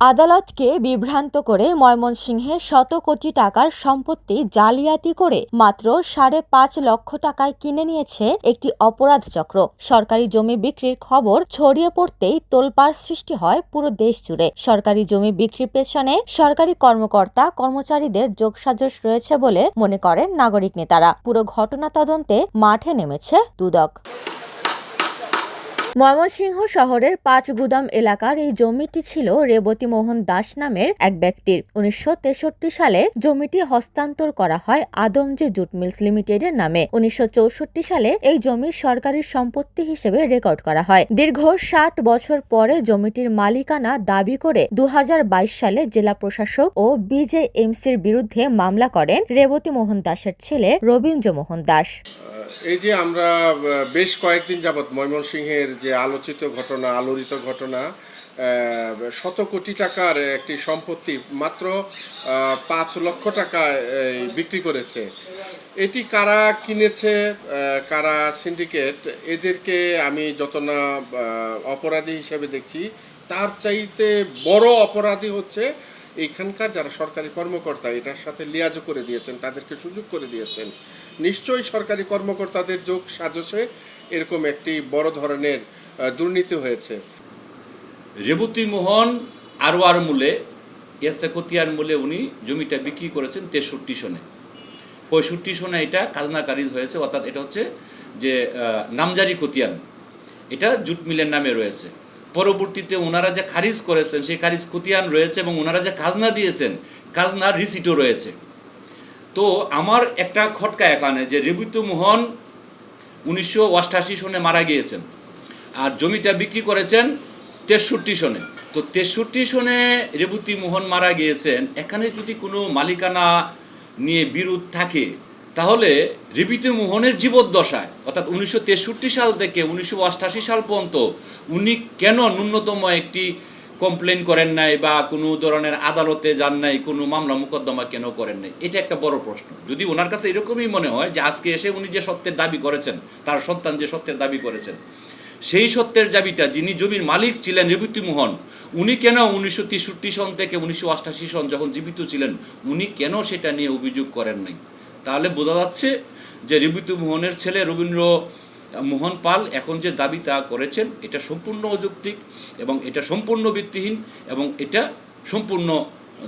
আদালতকে বিভ্রান্ত করে ময়মনসিংহে শত কোটি টাকার সম্পত্তি জালিয়াতি করে মাত্র সাড়ে পাঁচ লক্ষ টাকায় কিনে নিয়েছে একটি অপরাধ চক্র। সরকারি জমি বিক্রির খবর ছড়িয়ে পড়তেই তোলপাড় সৃষ্টি হয় পুরো দেশ জুড়ে। সরকারি জমি বিক্রির পেছনে সরকারি কর্মকর্তা, কর্মচারীদের যোগসাজশ রয়েছে বলে মনে করেন নাগরিক নেতারা। পুরো ঘটনা তদন্তে মাঠে নেমেছে দুদক। ময়মনসিংহ শহরের পাঁচগুদাম এলাকার এই জমিটি ছিল রেবতী মোহন দাস নামের এক ব্যক্তির। উনিশশো তেষট্টি সালে জমিটি হস্তান্তর করা হয় আদমজে জুট মিলস লিমিটেডের নামে। উনিশশো চৌষট্টি সালে এই জমি সরকারি সম্পত্তি হিসেবে রেকর্ড করা হয়। দীর্ঘ ষাট বছর পরে জমিটির মালিকানা দাবি করে দু হাজার বাইশ সালে জেলা প্রশাসক ও বিজেএমসির বিরুদ্ধে মামলা করেন রেবতী মোহন দাসের ছেলে রবীন্দ্র মোহন দাস। এই যে আমরা বেশ কয়েকদিন যাবৎ ময়মনসিংহের যে আলোচিত ঘটনা, আলোড়িত ঘটনা শত কোটি টাকার একটি সম্পত্তি মাত্র পাঁচ লক্ষ টাকা বিক্রি করেছে। এটি কারা কিনেছে কারা সিন্ডিকেট এদেরকে আমি যত না অপরাধী হিসেবে দেখছি, তার চাইতে বড় অপরাধী হচ্ছে এইখানকার যারা সরকারি কর্মকর্তা এটার সাথে লিয়াজও করে দিয়েছেন, তাদেরকে সুযোগ করে দিয়েছেন। নিশ্চয়ই সরকারি কর্মকর্তাদের যোগ সাজসে এরকম একটি বড় ধরনের দুর্নীতি হয়েছে। রেবতী মোহন আরোয়ার মূলে, এসে কতিয়ার মূলে উনি জমিটা বিক্রি করেছেন তেষট্টি সনে। পঁয়ষট্টি সনে এটা খালনাকারিজ হয়েছে, অর্থাৎ এটা হচ্ছে যে নামজারি কতিয়ান এটা জুট মিলের নামে রয়েছে। পরবর্তীতে ওনারা যে খারিজ করেছেন, সেই খারিজ কতিয়ান রয়েছে এবং ওনারা যে খাজনা দিয়েছেন, খাজনার রিসিটও রয়েছে। তো আমার একটা খটকা এখানে যে রেবতী মোহন উনিশশো অষ্টাশি সনে মারা গিয়েছেন আর জমিটা বিক্রি করেছেন তেষট্টি সনে। তো তেষট্টি সনে রেবতী মোহন মারা গিয়েছেন, এখানে যদি কোনো মালিকানা নিয়ে বিরোধ থাকে তাহলে রেবতী মোহনের জীবদ্দশায়, অর্থাৎ উনিশশো তেষট্টি সাল থেকে উনিশশো সাল পর্যন্ত উনি কেন ন্যূনতম একটি কমপ্লেন করেন নাই বা কোনো ধরনের আদালতে যান নাই, কোনো মামলা মোকদ্দমা কেন করেন নাই? এটা একটা বড় প্রশ্ন। যদি ওনার কাছে এরকমই মনে হয় যে আজকে এসে উনি যে সত্যের দাবি করেছেন, তার সন্তান যে সত্যের দাবি করেছেন, সেই সত্যের দাবিটা যিনি জমির মালিক ছিলেন মোহন, উনি কেন উনিশশো তেষট্টি সন থেকে উনিশশো সন যখন জীবিত ছিলেন, উনি কেন সেটা নিয়ে অভিযোগ করেন নাই? তাহলে বোঝা যাচ্ছে যে রেবতী মোহনের ছেলে রবীন্দ্র মোহন পাল এখন যে দাবি তা করেছেন এটা সম্পূর্ণ অযৌক্তিক এবং এটা সম্পূর্ণ ভিত্তিহীন এবং এটা সম্পূর্ণ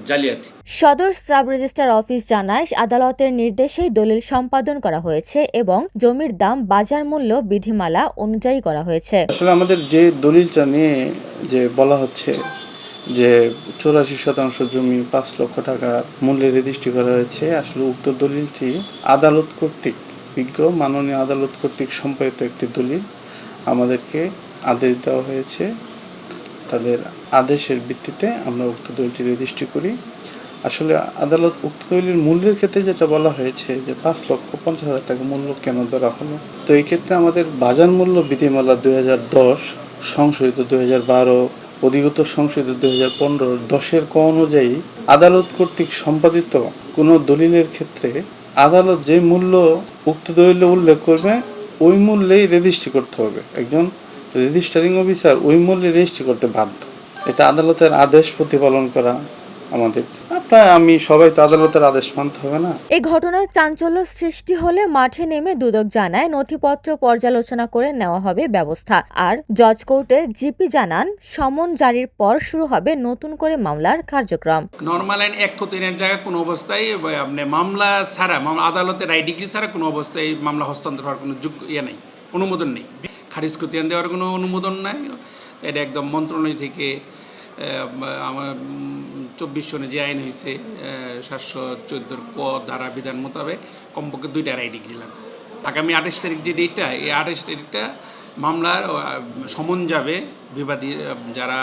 জালিয়াতি। সদর সাব রেজিস্ট্রার অফিস জানায় আদালতের নির্দেশেই দলিল সম্পাদন করা হয়েছে এবং জমির দাম বাজার মূল্য বিধিমালা অনুযায়ী করা হয়েছে। আসলে আমাদের যে দলিলটা নিয়ে যে বলা হচ্ছে যে চৌরাশি শতাংশ জমি পাঁচ লক্ষ টাকা মূল্যে রেজিস্ট্রি করা হয়েছে। আসলে উক্ত দলিলটি আদালত কর্তৃক বিজ্ঞ, মাননীয় আদালত কর্তৃক সম্পাদিত একটি দলিল। আমাদেরকে আদেশ দেওয়া হয়েছে। তাদের আদেশের ভিত্তিতে আমরা উক্ত দলিলটি রেজিস্ট্রি করি। আসলে আদালত উক্ত দলিলের মূল্যের ক্ষেত্রে যেটা বলা হয়েছে যে পাঁচ লক্ষ পঞ্চাশ হাজার টাকা মূল্য কেন ধরা হলো? তো এই ক্ষেত্রে আমাদের বাজার মূল্য বিধিমালা দুই হাজার দশ, সংশোধিত দুই হাজার বারো অধিগত সংসদে দুই হাজার পনেরো দশের ক অনুযায়ী আদালত কর্তৃক সম্পাদিত কোনো দলিলের ক্ষেত্রে আদালত যে মূল্য উক্ত দলিল উল্লেখ করবে, ওই মূল্যেই রেজিস্ট্রি করতে হবে। একজন রেজিস্টারিং অফিসার ওই মূল্যে রেজিস্ট্রি করতে বাধ্য। এটা আদালতের আদেশ প্রতিপালন করা আমাদের আপনার আমি সবাই তো আদালতের আদেশ মানতে হবে না। এই ঘটনায় চাঞ্চল্য সৃষ্টি হলে মাঠে নেমে দুদক জানায় নথিপত্র পর্যালোচনা করে নেওয়া হবে ব্যবস্থা। আর জজ কোর্টের জিপি জানান সমন জারির পর শুরু হবে নতুন করে মামলার কার্যক্রম। নর্মাল আইন এক তিনের জায়গায় কোনো অবস্থায় আপনি মামলা ছাড়া মামলা আদালতের আই ডিগ্রি ছাড়া কোনো অবস্থায় মামলা হস্তান্তর হওয়ার কোনো যোগ্য ইয়ে নেই অনুমোদন নেই। খারিজ খতিয়ান দেওয়ার কোনো অনুমোদন নাই। এটা একদম মন্ত্রণালয় থেকে আমার চব্বিশ সনে যে আইন হয়েছে সাতশো চোদ্দোর ক ধারা বিধান মোতাবেক কমপক্ষে দুইটা আই ডিগ্রি লাগবে। আগামী আঠাশ তারিখ যে ডেটটা এই আঠাশ তারিখটা মামলার সমন যাবে বিবাদী যারা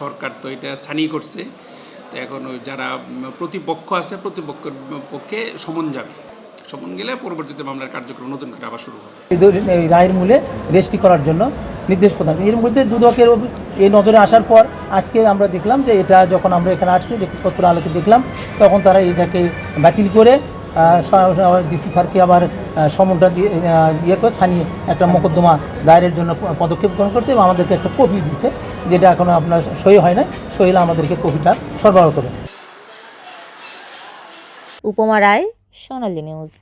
সরকার তো এটা সানি করছে, তো এখন যারা প্রতিপক্ষ আছে, প্রতিপক্ষের পক্ষে সমন যাবে। সমন গেলে পরবর্তীতে মামলার কার্যক্রম নতুন করে আবার শুরু হবে। এই রায়ের মূলে রেজিস্ট্রি করার জন্য নির্দেশ প্রদান। এর মধ্যে দুদকের এই নজরে আসার পর আজকে আমরা দেখলাম যে এটা যখন আমরা এখানে আসছি রেকর্ডপত্র আলোকে দেখলাম তখন তারা এটাকে বাতিল করে ডিসি স্যারকে আবার সমনটা দিয়ে ইয়ে করে সানিয়ে একটা মোকদ্দমা দায়েরের জন্য পদক্ষেপ গ্রহণ করছে এবং আমাদেরকে একটা কপি দিছে যেটা এখনও আপনার সই হয় না সই হলে আমাদেরকে কপিটা সরবরাহ করবে। উপমা রায় সোনালী নিউজ।